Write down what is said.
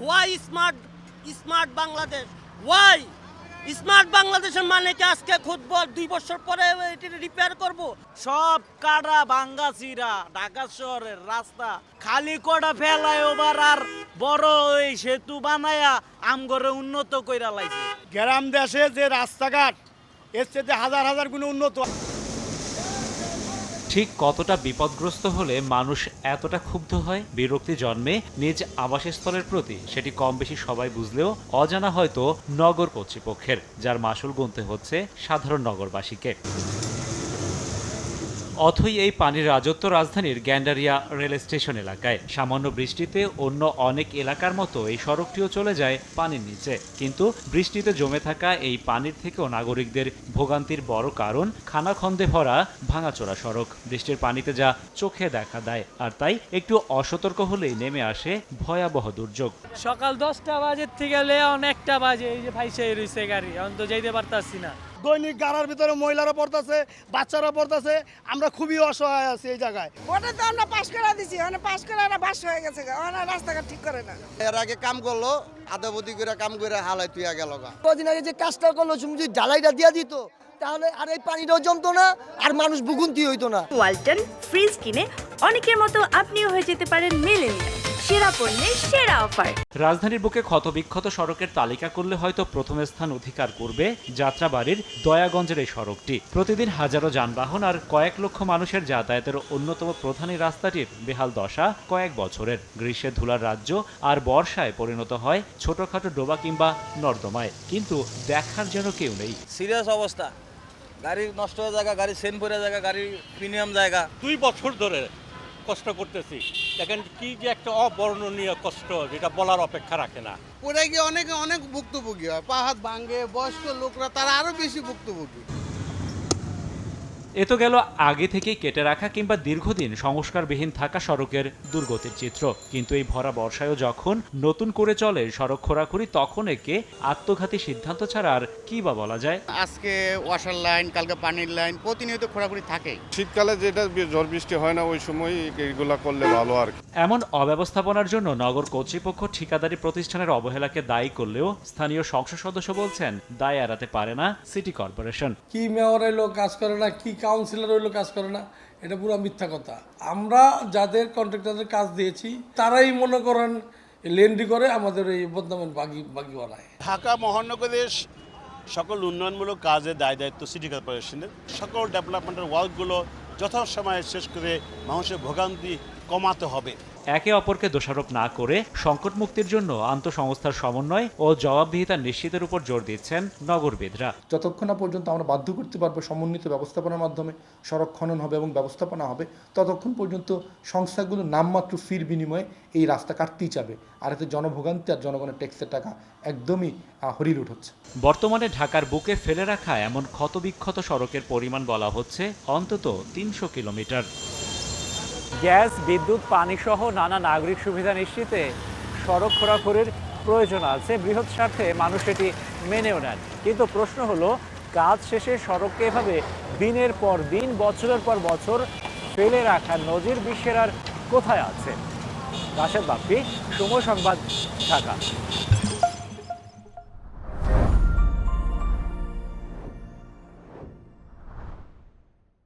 Why smart smart Bangladesh why smart বাংলাদেশের মানে কি আজকে খুঁজবো দুই বছর পরে এটি রিপেয়ার করব? সব কাটা ভাঙ্গা চিরা ঢাকা শহরের রাস্তা। খালি কটা ফেলায় ওবার আর বড় ওই সেতু বানায়া আমগরে উন্নত কইরা লাইছে। গ্রাম দেশে যে রাস্তাঘাট এর চেয়ে হাজার হাজার গুণ উন্নত। ঠিক কতটা বিপদগ্রস্ত হলে মানুষ এতটা ক্ষুব্ধ হয়? বিরক্তি জন্মে নিজ আবাসস্থলের প্রতি সেটি কম বেশি সবাই বুঝলেও অজানা হয়তো নগর কর্তৃপক্ষের, যার মাসুল গুনতে হচ্ছে সাধারণ নগরবাসীকে। অথই এই পানির রাজত্ব রাজধানীর গ্যান্ডারিয়া রেল স্টেশন এলাকায়। সামান্য বৃষ্টিতে অন্য অনেক এলাকার মতো এই সড়কটিও চলে যায় পানির নিচে। কিন্তু বৃষ্টিতে জমে থাকা এই পানির থেকেও নাগরিকদের ভোগান্তির বড় কারণ খানাখন্দে ভরা ভাঙাচোরা সড়ক। বৃষ্টির পানিতে যা চোখে দেখা দেয়, আর তাই একটু অসতর্ক হলেই নেমে আসে ভয়াবহ দুর্যোগ। সকাল দশটা বাজের থেকে লেন একটা বাজে, এই যে ভাইসে রয়েছে গাড়ি অন্ত যাইতে পারতাছি না। দৈনিক গাড়ার ভিতরে মহিলারা পড়তেছে বাচ্চারা পড়তেছে আমরা খুবই অসহায় আছি এই জায়গায়। ওটা তো আমরা পাশ করা দিছি মানে পাশ করে এরা বাস হয়ে গেছে ওরা রাস্তাঘাট ঠিক করে না। এর আগে কাম করল আদাবতি করে কাম করে হালাই তুই গেল কদিন আগে যে কাজটা করল তুমি যদি ঢালাইটা দিয়ে দিত তাহলে আর এই পানিটাও জমতো না আর মানুষ ভুগুন্তি হইতো না। ওয়ালটন ফ্রিজ কিনে অনেকের মতো আপনিও হয়ে যেতে পারেন মেলেনিয়া সেরা পণ্যের সেরা অফার। রাজধানীর বুকে ক্ষতবিক্ষত সড়কের তালিকা করলে হয়তো প্রথম স্থান অধিকার করবে যাত্রাবাড়ির দয়াগঞ্জের এই সড়কটি। প্রতিদিন হাজারো যানবাহন আর কয়েক লক্ষ মানুষের যাতায়াতের অন্যতম প্রধান এই রাস্তাটির বেহাল দশা কয়েক বছরের। গ্রীষ্মের ধুলার রাজ্য আর বর্ষায় পরিণত হয় ছোটখাটো ডোবা কিংবা নর্দমায়। কিন্তু দেখার যেন কেউ নেই। সিরিয়াস অবস্থা। গাড়ি নষ্ট হয়ে জায়গা গাড়ি সেন পড়ে জায়গা গাড়ি প্রিমিয়াম জায়গা। দুই বছর ধরে কষ্ট করতেছি। দেখেন কি যে একটা অবর্ণনীয় কষ্ট যেটা বলার অপেক্ষা রাখে না। পড়ে গিয়ে অনেকে অনেক ভুক্তভোগী হয়। পাহাড় ভাঙ্গে বয়স্ক লোকরা তারা আরও বেশি ভুক্তভোগী। এ তো গেল আগে থেকেই কেটে রাখা কিংবা দীর্ঘদিন সংস্কারবিহীন থাকা সড়কের দুর্গতির চিত্র। কিন্তু এই ভরা বর্ষায়ও যখন নতুন করে চলে সড়ক খোরাখুরি তখন একে আত্মঘাতী সিদ্ধান্ত ছাড়া আর কি বা বলা যায়? আজকে ওয়াশার লাইন কালকে পানির লাইন প্রতিনিয়ত খোরাখুরি থাকে শীতকালে যেটা ঝড় বৃষ্টি হয় না ওই সময় এইগুলা করলে ভালো আর কি। এমন অব্যবস্থাপনার জন্য নগর কর্তৃপক্ষ ঠিকাদারি প্রতিষ্ঠানের অবহেলাকে দায়ী করলেও স্থানীয় সংসদ সদস্য বলছেন দায় এড়াতে পারে না সিটি কর্পোরেশন। কি মেয়র এলো কাজ করে না কি কাউন্সিলর ওইগুলো কাজ করে না। এটা পুরো মিথ্যা কথা। আমরা যাদের কন্ট্রাক্টরদের কাজ দিয়েছি, তারাই মনে করেন লেন্ডি করে আমাদের এই বদনামের বাগি বাগি বানায়। ঢাকা মহানগরের সকল উন্নয়নমূলক কাজে দায় দায়িত্ব সিটি কর্পোরেশনের সকল ডেভেলপমেন্টের ওয়ার্কগুলো যথাসময়ে শেষ করে মানুষের ভোগান্তি কমাতে হবে। একে অপরকে দোষারোপ না করে সংকট মুক্তির জন্য আন্তঃসংস্থার সমন্বয় ও জবাবদিহিতা নিশ্চিতের উপর জোর দিচ্ছেন নগরবিদরা। যতক্ষণ না পর্যন্ত আমরা বাধ্য করতে পারব সমন্বিত ব্যবস্থাপনার মাধ্যমে সড়ক খনন হবে এবং ব্যবস্থাপনা হবে ততক্ষণ পর্যন্ত সংস্থাগুলো নামমাত্র ফির বিনিময়ে এই রাস্তা কাটতেই যাবে আর এতে জনভোগান্তি আর জনগণের ট্যাক্সের টাকা একদমই হরিলুট হচ্ছে। বর্তমানে ঢাকার বুকে ফেলে রাখা এমন ক্ষতবিক্ষত সড়কের পরিমাণ বলা হচ্ছে অন্তত তিনশো কিলোমিটার। গ্যাস, বিদ্যুৎ পানি সহ নানা নাগরিক সুবিধা নিশ্চিতে সড়ক খোরাখুরির প্রয়োজন আছে। বৃহৎ স্বার্থে মানুষ এটি মেনেও নেন। কিন্তু প্রশ্ন হলো, কাজ শেষে সড়ককে এভাবে দিনের পর দিন, বছরের পর বছর ফেলে রাখা নজির বিশ্বের আর কোথায় আছে? রাশেদ বাপ্পি সময় সংবাদ ঢাকা।